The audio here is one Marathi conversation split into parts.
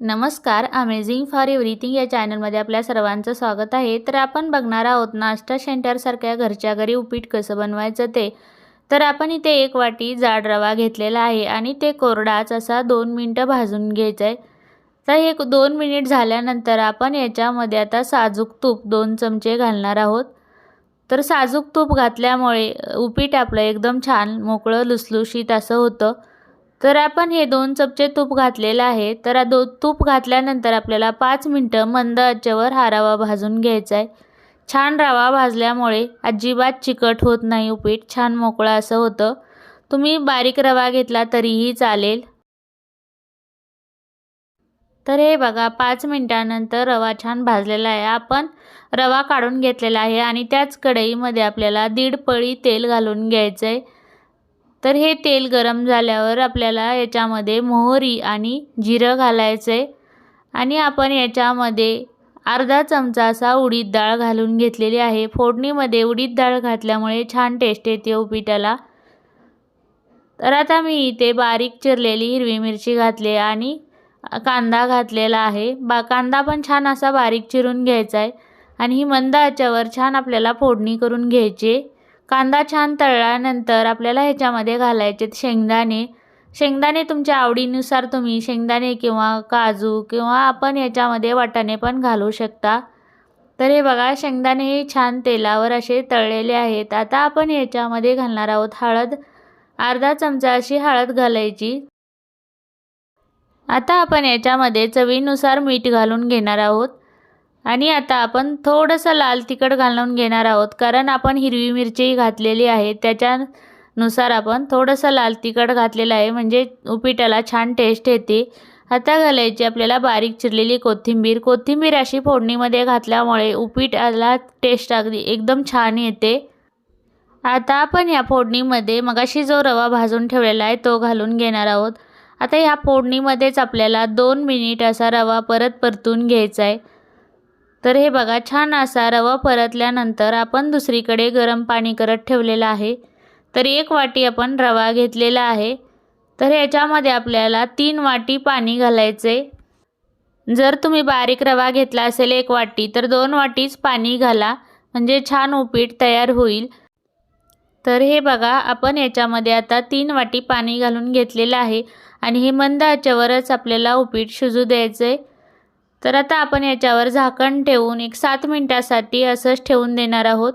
नमस्कार अमेझिंग फॉर एव्हरीथिंग या चॅनलमध्ये आपल्या सर्वांचं स्वागत आहे. तर आपण बघणार आहोत नाश्ता सेंटरसारख्या घरच्या घरी उपीट कसं बनवायचं ते. तर आपण इथे एक वाटी जाड रवा घेतलेला आहे आणि ते कोरडाच असा दोन मिनटं भाजून घ्यायचं आहे तर हे दोन मिनिट झाल्यानंतर आपण याच्यामध्ये आता साजूक तूप दोन चमचे घालणार आहोत. तर साजूक तूप घातल्यामुळे उपीट आपलं एकदम छान मोकळं लुसलुशीत असं होतं. तर आपण हे दोन चमचे तूप घातलेलं आहे. तर दो तूप घातल्यानंतर आपल्याला पाच मिनटं मंद आचेवर हा रवा भाजून घ्यायचा आहे. छान रवा भाजल्यामुळे अजिबात चिकट होत नाही हो उपीट छान मोकळं असं होतं. तुम्ही बारीक रवा घेतला तरीही चालेल. तर हे बघा पाच मिनटानंतर रवा छान भाजलेला आहे. आपण रवा काढून घेतलेला आहे आणि त्याच कढईमध्ये आपल्याला दीड पळी तेल घालून घ्यायचं आहे. तर हे तेल गरम झाल्यावर आपल्याला याच्यामध्ये मोहरी आणि जिरं घालायचं. आहे आणि आपण याच्यामध्ये अर्धा चमचा असा उडीद डाळ घालून घेतलेली आहे. फोडणीमध्ये उडीद डाळ घातल्यामुळे छान टेस्ट येते हो उपिटाला तर आता मी इथे बारीक चिरलेली हिरवी मिरची घातली आणि कांदा घातलेला आहे. बा कांदा पण छान असा बारीक चिरून घ्यायचा आहे. आणि ही मंद आच्यावर छान आपल्याला फोडणी करून घ्यायची कांदा छान तळल्यानंतर आपल्याला ह्याच्यामध्ये घालायचे शेंगदाणे. शेंगदाणे तुमच्या आवडीनुसार तुम्ही शेंगदाणे किंवा काजू किंवा आपण याच्यामध्ये वाटाणे पण घालू शकता. तर हे बघा शेंगदाणे हे छान तेलावर असे तळलेले आहेत. आता आपण याच्यामध्ये घालणार आहोत हळद. अर्धा चमचा अशी हळद घालायची. आता आपण याच्यामध्ये चवीनुसार मीठ घालून घेणार आहोत. आणि आता आपण थोडंसं लाल तिखट घालून घेणार आहोत कारण आपण हिरवी मिरची घातलेली आहे. त्याच्यानुसार आपण थोडंसं लाल तिखट घातलेलं आहे म्हणजे उपीटाला छान टेस्ट येते. आता घालायची आपल्याला बारीक चिरलेली कोथिंबीर. कोथिंबीर अशी फोडणीमध्ये घातल्यामुळे उपीटाला टेस्ट अगदी एकदम छान येते. आता आपण या फोडणीमध्ये मगाशी जो रवा भाजून ठेवलेला आहे तो घालून घेणार आहोत. आता ह्या फोडणीमध्येच आपल्याला दोन मिनिट असा रवा परत परतून घ्यायचा आहे. तर हे बघा छान असा रवा परतल्यानंतर आपण दुसरीकडे गरम पाणी करत ठेवलेलं आहे. तर एक वाटी आपण रवा घेतलेला आहे. तर ह्याच्यामध्ये आपल्याला तीन वाटी पाणी घालायचे. जर तुम्ही बारीक रवा घेतला असेल एक वाटी तर दोन वाटीच पाणी घाला. म्हणजे छान उपीट तयार होईल. तर हे बघा आपण याच्यामध्ये आता तीन वाटी पाणी घालून घेतलेलं आहे. आणि हे मंद आचेवरच आपल्याला उपीट शिजू द्यायचं आहे तर आता आपण याच्यावर झाकण ठेवून एक सात मिनटासाठी असंच ठेवून देणार आहोत.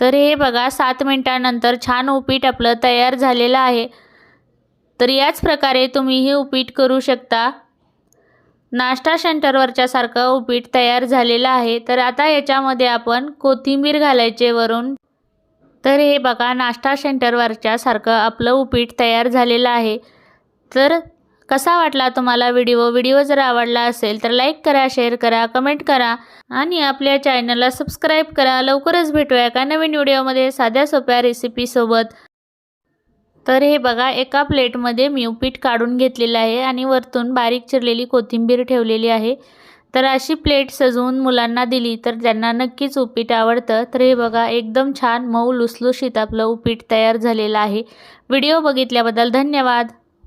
तर हे बघा सात मिनटानंतर छान उपीट आपलं तयार झालेलं आहे. तर याच प्रकारे तुम्ही हे उपीट करू शकता. नाश्ता सेंटरवरच्यासारखं उपीट तयार झालेलं आहे. तर आता याच्यामध्ये आपण कोथिंबीर घालायचे वरून. तर हे बघा नाश्ता सेंटरवरच्यासारखं आपलं उपीट तयार झालेलं आहे. तर कसा वाटला तुम्हाला व्हिडिओ? व्हिडिओ जर आवडला असेल तर लाईक करा शेअर करा कमेंट करा आणि आपल्या चॅनलला सबस्क्राईब करा. लवकरच भेटूया एका नवीन व्हिडिओमध्ये साध्या सोप्या रेसिपीसोबत तर हे बघा एका प्लेटमध्ये मी उपीठ काढून घेतलेलं आहे आणि वरतून बारीक चिरलेली कोथिंबीर ठेवलेली आहे. तर अशी प्लेट सजवून मुलांना दिली तर त्यांना नक्कीच उपीट आवडतं. तर हे बघा एकदम छान मऊ लुसलुशीत आपलं उपीट तयार झालेलं आहे. व्हिडिओ बघितल्याबद्दल धन्यवाद.